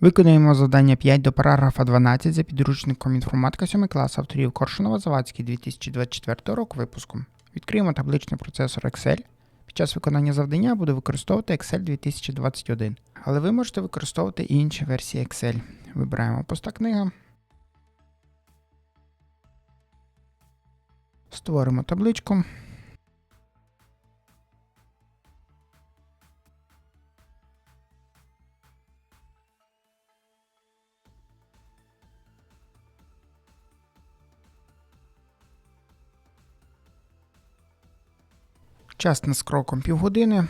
Виконуємо завдання 5 до параграфа 12 за підручником інформатика 7 клас авторів Коршунова Завадський 2024 року випуску. Відкриємо табличний процесор Excel. Під час виконання завдання буду використовувати Excel 2021. Але ви можете використовувати і інші версії Excel. Вибираємо поста книга. Створимо табличку. Час на кроком півгодини.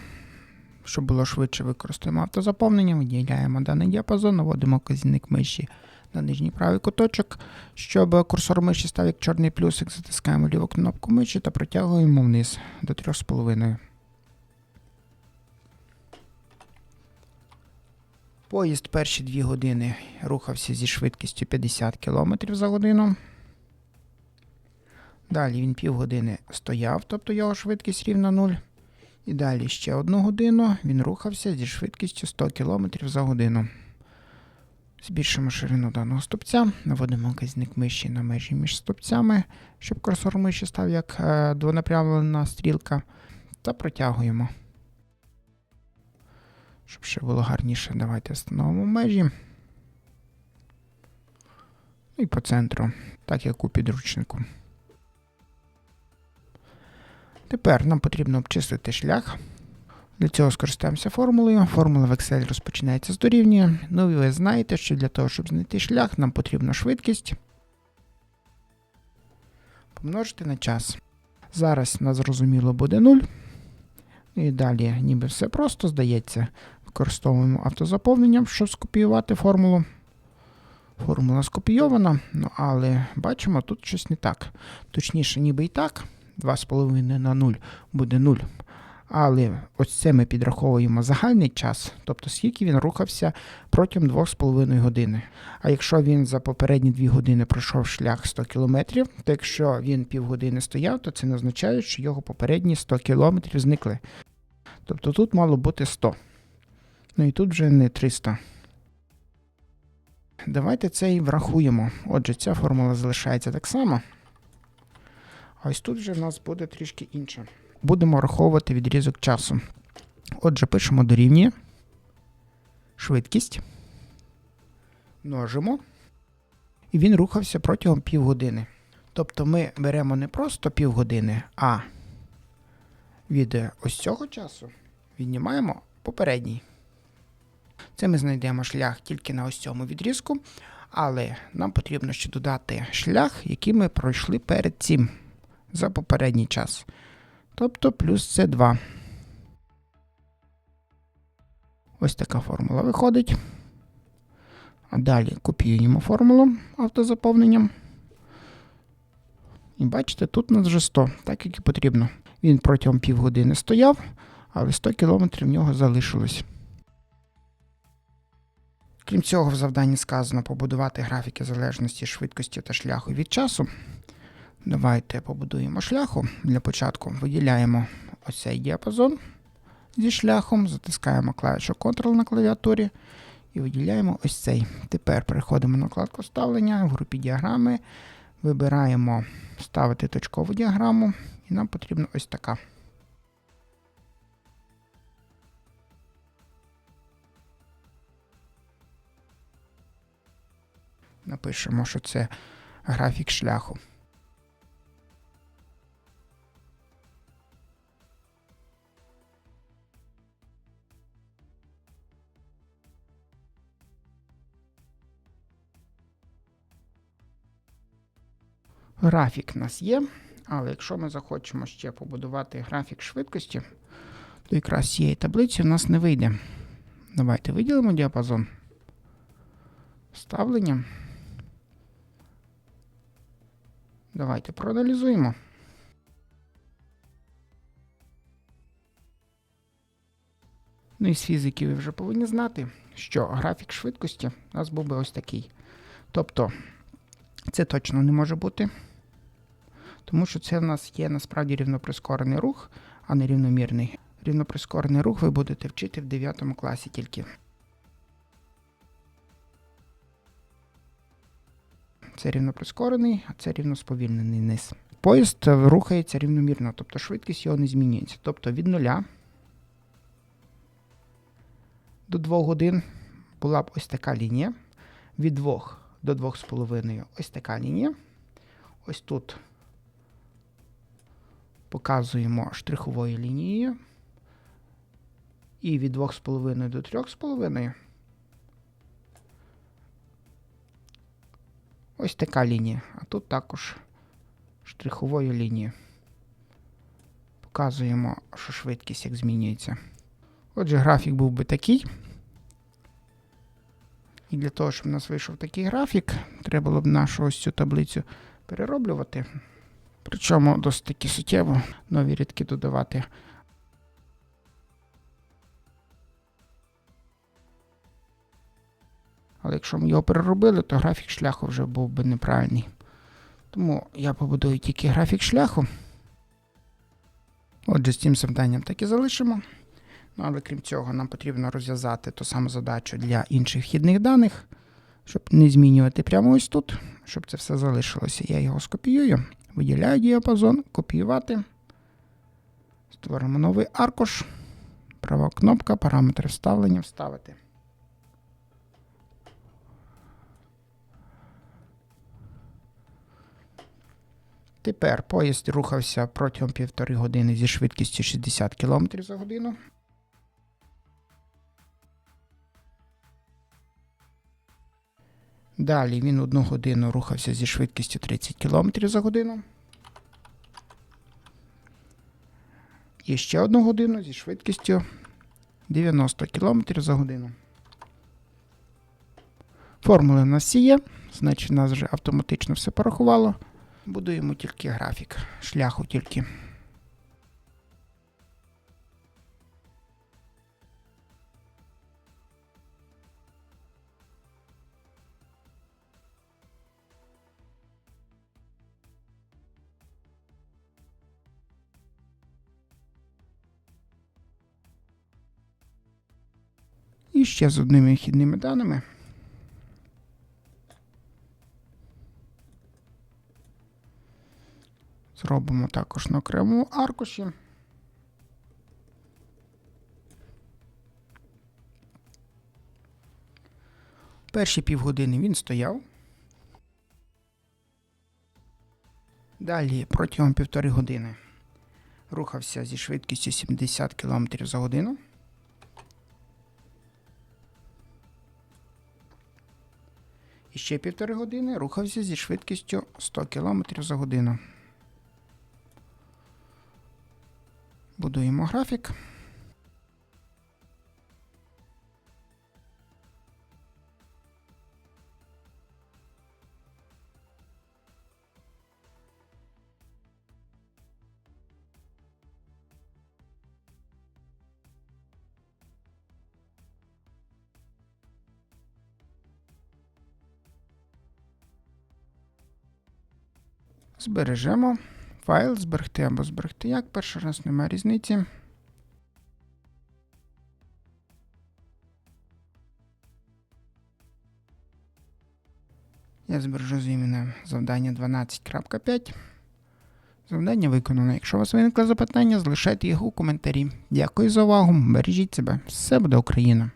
Щоб було швидше, використаємо автозаповнення, виділяємо даний діапазон, наводимо вказівник миші на нижній правий куточок. Щоб курсор миші став як чорний плюсик, затискаємо ліву кнопку миші та протягуємо вниз до 3,5. Поїзд перші 2 години рухався зі швидкістю 50 км за годину. Далі він півгодини стояв, тобто його швидкість рівна 0. І далі ще одну годину він рухався зі швидкістю 100 км за годину. Збільшимо ширину даного стопця, наводимо вказівник миші на межі між стопцями, щоб курсор миші став як е, двонапрямлена стрілка, та протягуємо. Щоб ще було гарніше, давайте встановимо межі. І по центру, так як у підручнику. Тепер нам потрібно обчислити шлях. Для цього скористаємося формулою. Формула в Excel розпочинається з дорівнює. Ну і ви знаєте, що для того, щоб знайти шлях, нам потрібна швидкість помножити на час. Зараз на зрозуміло буде 0. І далі, ніби все просто здається. Використовуємо автозаповнення, щоб скопіювати формулу. Формула скопійована, ну але бачимо, тут щось не так. Точніше, ніби і так. 2,5 на 0 буде 0. Але ось це ми підраховуємо загальний час, тобто скільки він рухався протягом 2,5 години. А якщо він за попередні 2 години пройшов шлях 100 км, то якщо він півгодини стояв, то це не означає, що його попередні 100 км зникли. Тобто тут мало бути 100. Ну і тут вже не 300. Давайте це і врахуємо. Отже, ця формула залишається так само. Ось тут вже в нас буде трішки інше. Будемо враховувати відрізок часу. Отже, пишемо дорівнює. Швидкість. Множимо. І він рухався протягом півгодини. Тобто ми беремо не просто півгодини, а від ось цього часу віднімаємо попередній. Це ми знайдемо шлях тільки на ось цьому відрізку, але нам потрібно ще додати шлях, який ми пройшли перед цим за попередній час. Тобто плюс це 2. Ось така формула виходить. А далі копіюємо формулу автозаповненням. І бачите, тут у нас вже 100, так як і потрібно. Він протягом півгодини стояв, але 100 км в нього залишилось. Крім цього, в завданні сказано побудувати графіки залежності швидкості та шляху від часу. Давайте побудуємо шляху. Для початку виділяємо ось цей діапазон зі шляхом, затискаємо клавішу Ctrl на клавіатурі і виділяємо ось цей. Тепер переходимо на вкладку вставлення, в групі діаграми, вибираємо ставити точкову діаграму, і нам потрібна ось така. Напишемо, що це графік шляху. Графік в нас є, але якщо ми захочемо ще побудувати графік швидкості, то якраз цієї таблиці у нас не вийде. Давайте виділимо діапазон. Вставлення. Давайте проаналізуємо. Ну і з фізики ви вже повинні знати, що графік швидкості у нас був би ось такий. Тобто, це точно не може бути тому що це в нас є насправді рівноприскорений рух, а не рівномірний. Рівноприскорений рух ви будете вчити в 9 класі тільки. Це рівно прискорений, а це рівно сповільнений низ. Поїзд е, рухається рівномірно, тобто швидкість його не змінюється. Тобто від нуля до 2 годин була б ось така лінія. Від 2 до 2,5 ось така лінія. Ось тут показуємо штриховою лінією. І від 2,5 до 3,5 ось така лінія. А тут також штриховою лінією. Показуємо, що швидкість як змінюється. Отже, графік був би такий. І для того, щоб у нас вийшов такий графік, треба було б нашу ось цю таблицю перероблювати. Причому досить таки суттєво нові рядки додавати. Але якщо ми його переробили, то графік шляху вже був би неправильний. Тому я побудую тільки графік шляху. Отже, з цим завданням так і залишимо. Ну, але крім цього, нам потрібно розв'язати ту саму задачу для інших вхідних даних, щоб не змінювати прямо ось тут, щоб це все залишилося. Я його скопіюю, виділяю діапазон, копіювати. Створимо новий аркуш. Права кнопка, параметри вставлення, вставити. Тепер поїзд рухався протягом півтори години зі швидкістю 60 км за годину. Далі він одну годину рухався зі швидкістю 30 км за годину. І ще одну годину зі швидкістю 90 км за годину. Формули у нас є, значить, у нас вже автоматично все порахувало. Будуємо тільки графік, шляху тільки. І ще з одними вхідними даними. Зробимо також на окремому аркуші. Перші півгодини він стояв. Далі протягом півтори години рухався зі швидкістю 70 км за годину. І ще півтори години рухався зі швидкістю 100 км за годину. Будуємо графік. Збережемо файл, зберегти або зберегти як. Перший раз немає різниці. Я збережу з іменем завдання 12.5. Завдання виконано. Якщо у вас виникли запитання, залишайте їх у коментарі. Дякую за увагу. Бережіть себе. Все буде Україна!